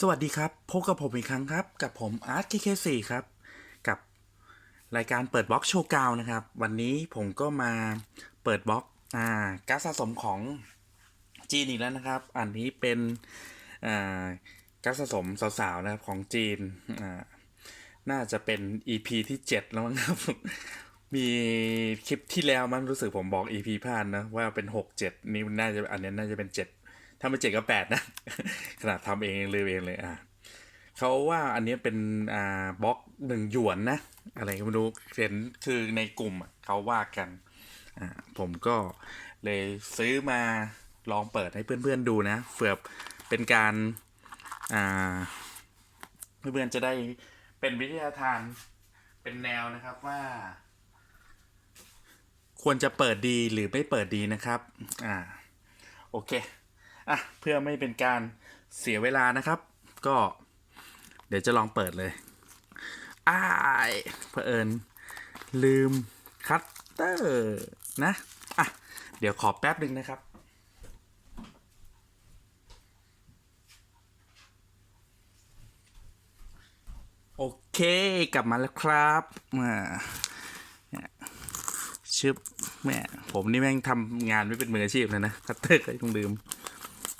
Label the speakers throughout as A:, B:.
A: สวัสดีครับ พบกับผมอีกครั้งครับ กับผมอาร์ตเคเคสี่ครับ กับรายการเปิดบล็อกโชว์กาวนะครับ วันนี้ผมก็มาเปิดบล็อกอ่าการสะสมของจีนอีกแล้วนะครับ อันนี้เป็นอ่าการสะสมสาวๆนะครับของจีนอ่าน่าจะเป็น EP ที่ 7 แล้วมั้งครับ มีคลิปที่แล้วมันรู้สึกผมบอก EP พลาดนะว่าเป็น 6 7 นี่น่าจะอันนี้น่าจะเป็น 7 ถ้าไม่เจ็ดก็แปดนะ ขนาดทำเองเลยเองเลยอะเขาว่าอันนี้เป็นอ่าบล็อกหนึ่งหยวนนะ อะไรก็ไม่รู้เห็นคือในกลุ่มเขาว่ากันอ่าผมก็เลยซื้อมาลองเปิดให้เพื่อนๆดูนะเผื่อเป็นการอ่าเพื่อนๆจะได้เป็นวิทยาทานเป็นแนวนะครับว่า ควรจะเปิดดีหรือไม่เปิดดีนะครับ อ่า โอเค อะเพื่อไม่เป็นการเสียเวลานะครับ ก็ เดี๋ยวจะลองเปิดเลยอ้ายเผอิญลืมคัตเตอร์นะอะเดี๋ยวขอแป๊บหนึ่งนะครับโอเค กลับมาแล้วครับมาชึบแม่ผมนี่แม่งทำงานไม่เป็นมืออาชีพเลยนะคัตเตอร์ก็ต้องลืม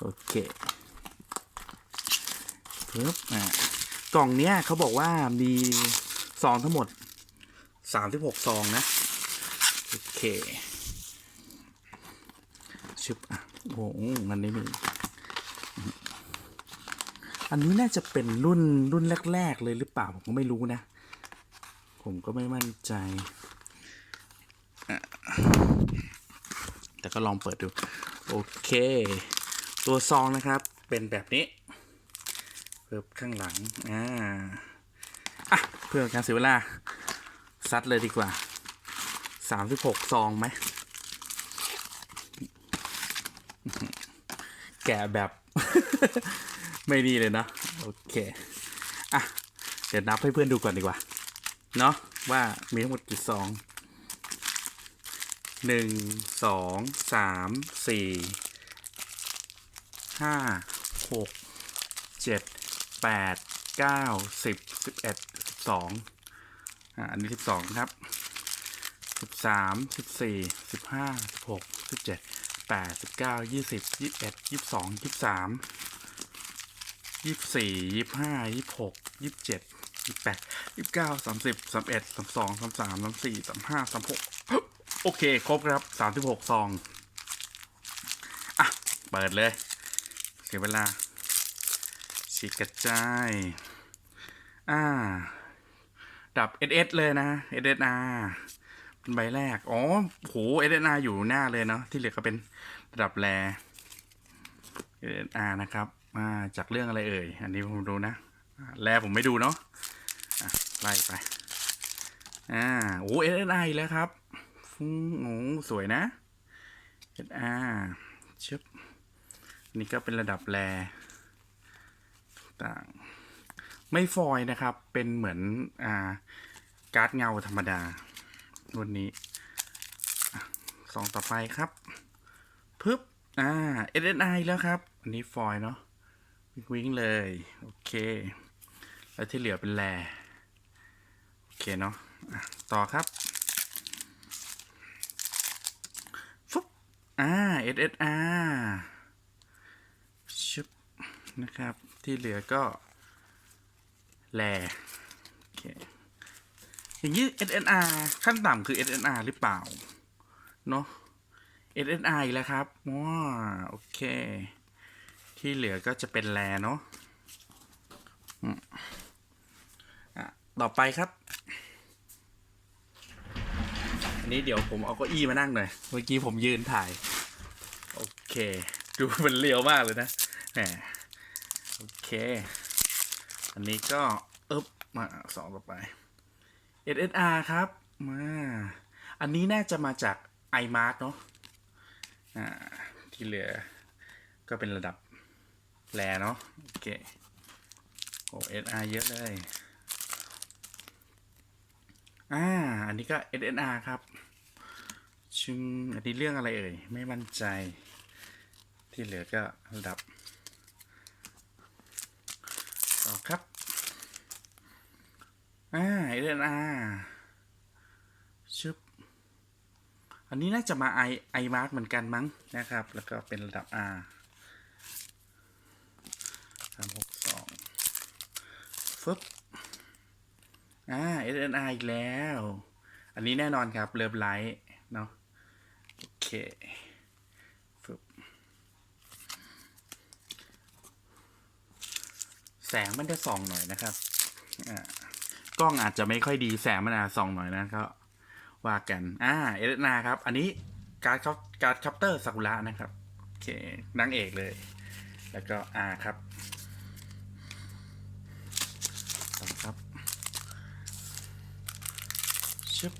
A: โอเคปึ๊บอ่ากล่องเนี้ยเขาบอกว่ามีซองทั้งหมดสามสิบหกซองนะ โอเคชึบอะโอ้โหอันนี้มีอันนี้น่าจะเป็นรุ่นรุ่นแรก ๆ เลยหรือเปล่า ผมก็ไม่รู้นะ ผมก็ไม่มั่นใจ แต่ก็ลองเปิดดู โอเค ตัวซองนะครับ เป็นแบบนี้เพิ่มข้างหลังอ่าอะเพื่อการเสียเวลาซัดเลยดีกว่าสามสิบหกซองไหมแกะแบบ ไม่ดีเลยเนาะโอเคอะเดี๋ยวนับให้เพื่อนดูก่อนดีกว่า เนาะว่ามีทั้งหมดกี่ซองหนึ่งสองสามสี่ ห้าหกเจ็ดแปดเก้าสิบสิบเอ็ดสิบสองอ่าอันนี้สิบสองครับสิบสามสิบสี่สิบห้าสิบหกสิบเจ็ดแปดสิบเก้ายี่สิบยี่สิบเอ็ดยี่สิบสองยี่สิบสามยี่สิบสี่ยี่สิบห้ายี่สิบหกยี่สิบเจ็ดยี่สิบแปดยี่สิบเก้าสามสิบสามเอ็ดสามสองสามสามสามสี่สามห้าสามหกโอเค ครบครับสามสิบหกซอง อะ เปิดเลย เสียเวลาฉีกกระจาย อ่า ดับ SS เลยนะ SSR เป็นใบแรก อ๋อโห SSR อยู่หน้าเลยเนาะที่เหลือก็เป็นระดับแร SSR นะครับอ่าจากเรื่องอะไรเอ่ย อันนี้ผมดูนะแรผมไม่ดูเนาะะไล่ไป อ่า โอ้ SSR อีกแล้วครับฟุ้งสวยนะ SSR ชึบ นี่ก็เป็นระดับแรต่างไม่ฟอยนะครับ เป็นเหมือนอ่าการ์ดเงาธรรมดารุ่นนี้อะซองต่อไปครับปึ๊บอ่า SSI แล้วครับ อันนี้ฟอยเนาะวิ่งวิ่งเลย โอเค แล้วที่เหลือเป็นแรโอเคเนาะะต่อครับฟึบอ่า SSR นะครับ ที่เหลือก็แลโอเคอย่างนี้ SNR ขั้นต่ำคือ SNR หรือเปล่า เนาะ SNR อีกแล้วครับว้าโอเค ที่เหลือก็จะเป็นแลเนาะอะต่อไปครับ อันนี้เดี๋ยวผมเอาเก้าอี้มานั่งหน่อย เมื่อกี้ผมยืนถ่าย โอเค ดูมันเลียวมากเลยนะ แหม โอเค อันนี้ก็อึบมาสองต่อไป SSR ครับมาอันนี้น่าจะมาจาก iMart เนาะอ่าที่เหลือก็เป็นระดับแรเนาะโอเคโอ้ SR เยอะเลยอ่าอันนี้ก็ SNR ครับชึงอันนี้เรื่องอะไรเอ่ย ไม่มั่นใจ ที่เหลือก็ระดับ ต่อครับ อ่าเอเดนอาชึบ อันนี้น่าจะมาไอไอมาร์กเหมือนกันมั้งนะครับ แล้วก็เป็นระดับ R สามหกสองฟึบ อ่าเอเดนออีกแล้ว อันนี้แน่นอนครับ เลิฟไลท์เนาะ โอเค แสงมันจะส่องหน่อยนะครับอ่ากล้องอาจจะไม่ค่อยดีแสงมันอาจะส่องหน่อยนะก็ว่ากัน อ่า เอเดนาครับ อันนี้การ์ดคัการ์ดคัพเตอร์ซากุระนะครับ โอเคนางเอกเลย แล้วก็อาครับต่อครับชึบ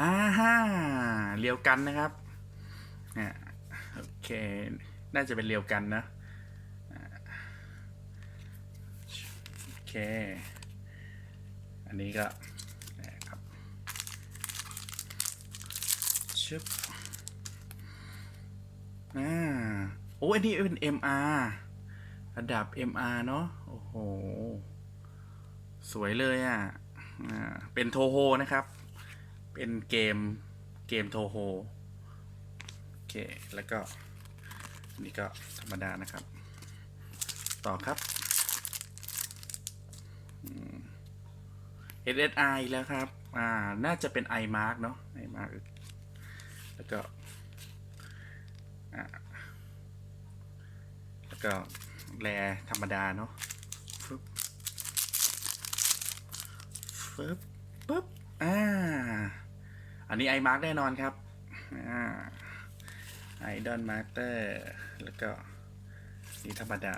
A: อ่าฮ่าเรียวกันนะครับอ่าโอเค น่าจะเป็นเรียวกันนะ เค อันนี้ก็นะครับชึบอ่าโอ้อันนี้เป็น MR ระดับ MR เนาะโอ้โห สวยเลยอะอ่าเป็นโทโฮนะครับ เป็นเกมเกมโทโฮโอเค แล้วก็อันนี้ก็ธรรมดานะครับ ต่อครับ SSI อีกแล้วครับ อ่า น่าจะเป็น iMark เนาะ iMark แล้วก็ อ่า แล้วก็แรธรรมดาเนาะฟึบฟึบปึ๊บ อ่า อันนี้ iMark แน่นอนครับ อ่า Idol Master แล้วก็นี่ธรรมดา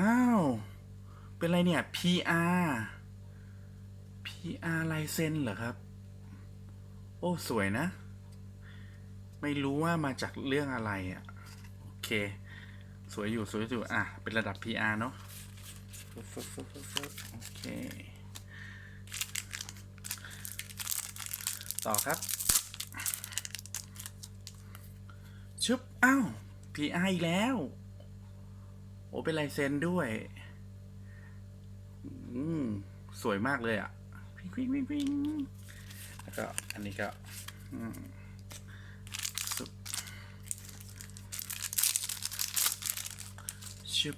A: อ้าว เป็นไรเนี่ย PR PR ลายเซ็นเหรอครับ โอ้ สวยนะ ไม่รู้ว่ามาจากเรื่องอะไรอะ่ะ โอเค สวยอยู่ สวยอยู่ อะ เป็นระดับ PR เนาะโอเค ต่อครับชึบอ้าว PR อีกแล้ว โอ้เป็นลายเซ็นด้วยอืมสวยมากเลยอะวิ่งวิ่งวิ่งวิ่งแล้วก็อันนี้ก็อืมชุบ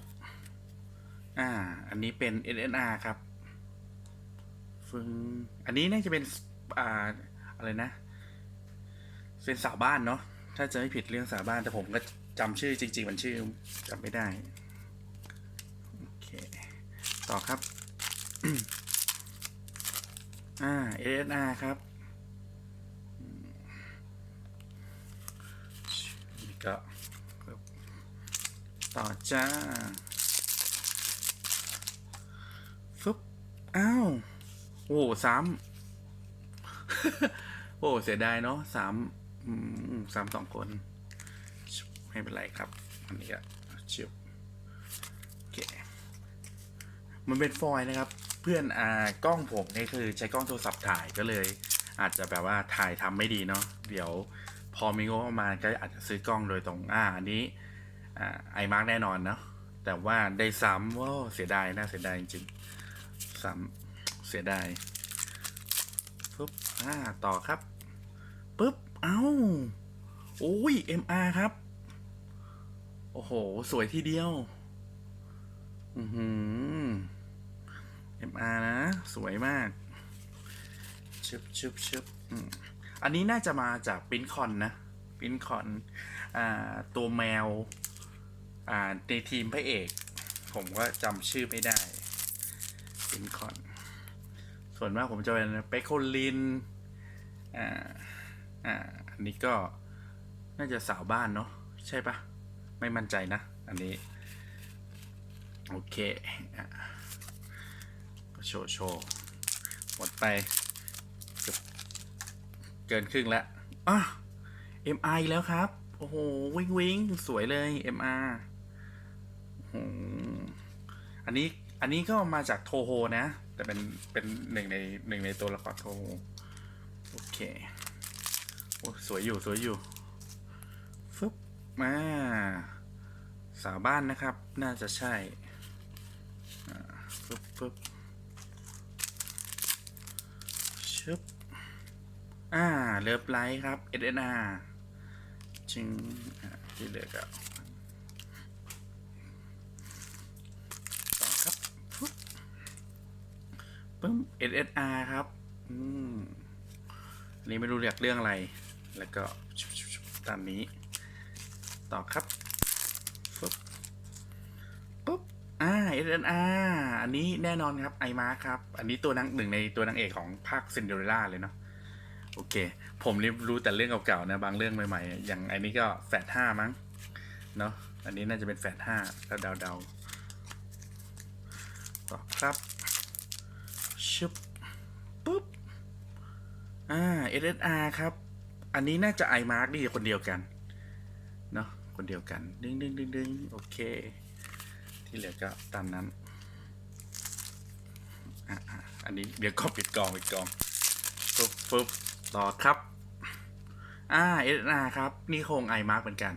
A: อ่า อันนี้เป็น SNR ครับฟึงอันนี้น่าจะเป็น อ่า อะไรนะ เป็นสาวบ้านเนาะ ถ้าจะไม่ผิดเรื่องสาวบ้าน แต่ผมก็จำชื่อจริง ๆ มันชื่อจำไม่ได้ ต่อครับ อ่า SNR ครับอืมนี่ก็ต่อจ้าฟึบอ้าว โอ้ซ้ำโอ้เสียดายเนาะสามอืมสามสองคน ไม่เป็นไรครับ อันนี้ก็ชิบ มันเป็นฟอยล์นะครับ เพื่อนอ่ากล้องผมนี่คือใช้กล้องโทรศัพท์ถ่ายก็เลย อาจจะแบบว่าถ่ายทำไม่ดีเนาะเดี๋ยวพอมีงบประมาณก็อาจจะซื้อกล้องโดยตรงอ่าอันนี้อ่าไอมาร์กแน่นอนเนาะแต่ว่าได้ซ้ำว้าเสียดายน่าเสียดายจริงๆซ้ำเสียดายปุ๊บอ่าต่อครับปุ๊บเอ้าโอ้ย MR ครับ โอ้โห สวยทีเดียว อือหือ MR นะ สวยมากชึบชึบชึบอันนี้น่าจะมาจากปินคอนนะปินคอนอ่าตัวแมวอ่าในทีมพระเอก ผมก็จำชื่อไม่ได้ปินคอน ส่วนมากผมจะเป็นเปโคลินอ่าอ่าอันนี้ก็น่าจะสาวบ้านเนาะใช่ปะไม่มั่นใจนะ อันนี้ โอเคอะก็ โชว์โชว์หมดไปเกือบเกินครึ่งแล้วอะ MI แล้วครับ โอ้โห วิงวิงสวยเลย MR โอ้โหอันนี้อันนี้ก็มาจากโทโฮนะ แต่เป็นเป็นหนึ่งในหนึ่งในตัวละครโทโฮโอเคโอ้สวยอยู่สวยอยู่ฟึบมาสาวบ้านนะครับ น่าจะใช่อ่าปึ๊บปึ๊บ บ อ่า เลิฟไลท์ครับ SNR จึงที่เหลือก็ต่อครับปึ๊บปึ๊บ SSR ครับ อืมอันนี้ไม่รู้เรียกเรื่องอะไร แล้วก็ตามนี้ ต่อครับฟึบปุ๊บ อ่า SNR อันนี้แน่นอนครับไอมาครับ อันนี้ตัวนางหนึ่งในตัวนางเอกของภาคซินเดอเรลล่าเลยเนาะโอเค ผมนี่รู้แต่เรื่องเก่าๆนะ บางเรื่องใหม่ๆ อย่างอันนี้ก็แฟดห้ามั้ง เนาะอันนี้น่าจะเป็นแฟดห้าแล้วเดาๆต่อครับชึบปุ๊บ อ่า SSR ครับ อันนี้น่าจะ iMark นี่คนเดียวกัน เนาะคนเดียวกัน ดึงดึงดึงดึงโอเค ที่เหลือก็ตามนั้นอะอันนี้เดี๋ยวก็ปิดกองปิดกองปุ๊บปุ๊บต่อครับ อ่า SSR ครับนี่โครง iMark เหมือนกัน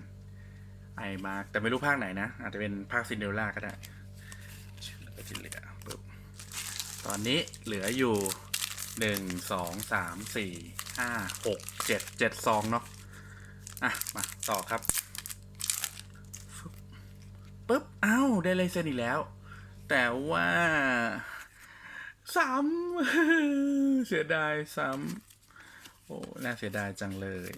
A: iMark แต่ไม่รู้ภาคไหนนะ อาจจะเป็นภาคซินเดอเรลล่าก็ได้แล้วก็ที่เหลือปุ๊บตอนนี้เหลืออยู่หนึ่งสองสามสี่ห้าหกเจ็ดเจ็ดซองเนาะอะมาต่อครับ ปึ๊บเอ้าได้ลายเซ็นอีกแล้ว แต่ว่าซ้ำเสียดายซ้ำโอ้น่าเสียดายจังเลย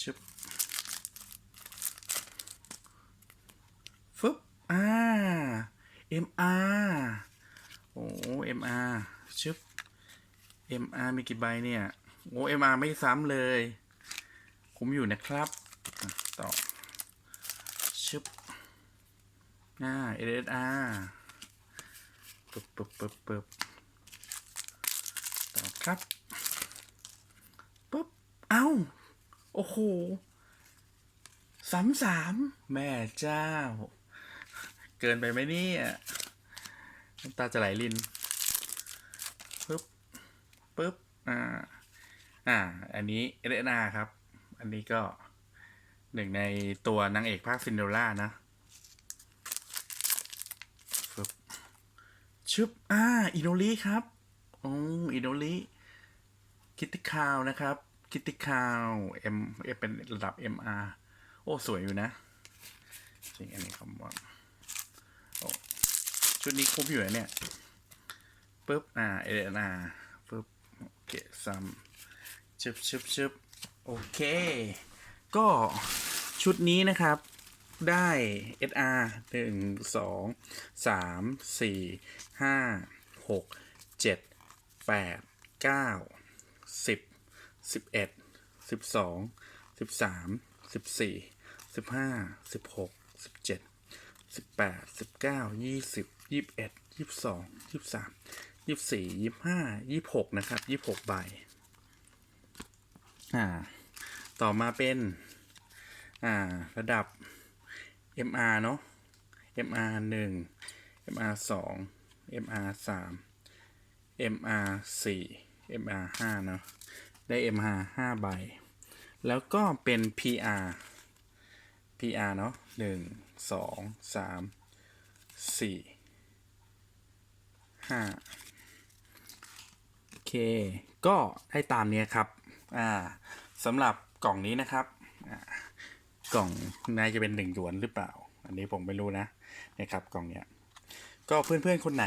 A: ชึบฟึบอ่า MR โอ้ MR ชึบ MR มีกี่ใบเนี่ย โอ้ MR ไม่ซ้ำเลย คุ้มอยู่นะครับต่อชึบอ่า SSR ปึ๊บปึ๊บปึ๊บปึ๊บต่อครับปึ๊บเอ้า โอ้โหสามสามแม่เจ้า เกินไปไหมเนี่ยน้ำตาจะไหลลินปึ๊บปึ๊บอ่า อ่า อันนี้เอเดนาครับ อันนี้ก็หนึ่งในตัวนางเอกภาคซินเดอเรลล่านะปึ๊บชึบอ่าอิโนริครับโอ้อิโนริคิตติคาวนะครับคิตติคาวเอ็มเป็นระดับ MR โอ้ สวยอยู่นะ จริง อันนี้คำว่าโอ้ชุดนี้คุ้มอยู่นะเนี่ยปุ๊บอ่าเอเดนาปุ๊บโอเคซัมชึบชึบชึบ โอเค ก็ชุดนี้นะครับได้ SR หนึ่งสองสามสี่ห้าหกเจ็ดแปดเก้าสิบสิบเอ็ดสิบสองสิบสามสิบสี่สิบห้าสิบหกสิบเจ็ดสิบแปดสิบเก้ายี่สิบยี่สิบเอ็ดยี่สิบสองยี่สิบสามยี่สิบสี่ยี่สิบห้ายี่สิบหกนะครับยี่สิบหกใบ อ่า ต่อมาเป็น อ่า ระดับ MR เนาะ MR หนึ่ง MR สอง MR สาม MR สี่ MR ห้าเนาะ ได้ MR ห้าใบ แล้วก็เป็น PR PR เนาะหนึ่งสองสามสี่ห้าโอเค ก็ได้ตามเนี้ยครับ อ่าสำหรับกล่องนี้นะครับกล่องน่าจะเป็นหนึ่งหยวนหรือเปล่า อันนี้ผมไม่รู้นะนะครับกล่องเนี้ยก็เพื่อนๆคนไหน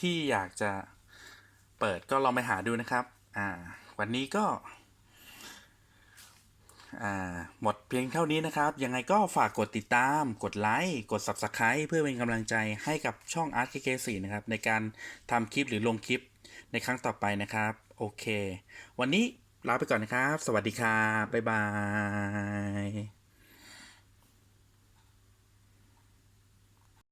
A: ที่อยากจะเปิดก็ลองไปหาดูนะครับอ่าวันนี้ก็หมดเพียงเท่านี้นะครับ ยังไงก็ฝากกดติดตาม กดไลค์ กด Subscribe เพื่อเป็นกำลังใจให้กับช่อง Art KK4 นะครับ ในการทำคลิปหรือลงคลิปในครั้งต่อไปนะครับ โอเค วันนี้ ลาไปก่อนนะครับ สวัสดีครับบ๊ายบาย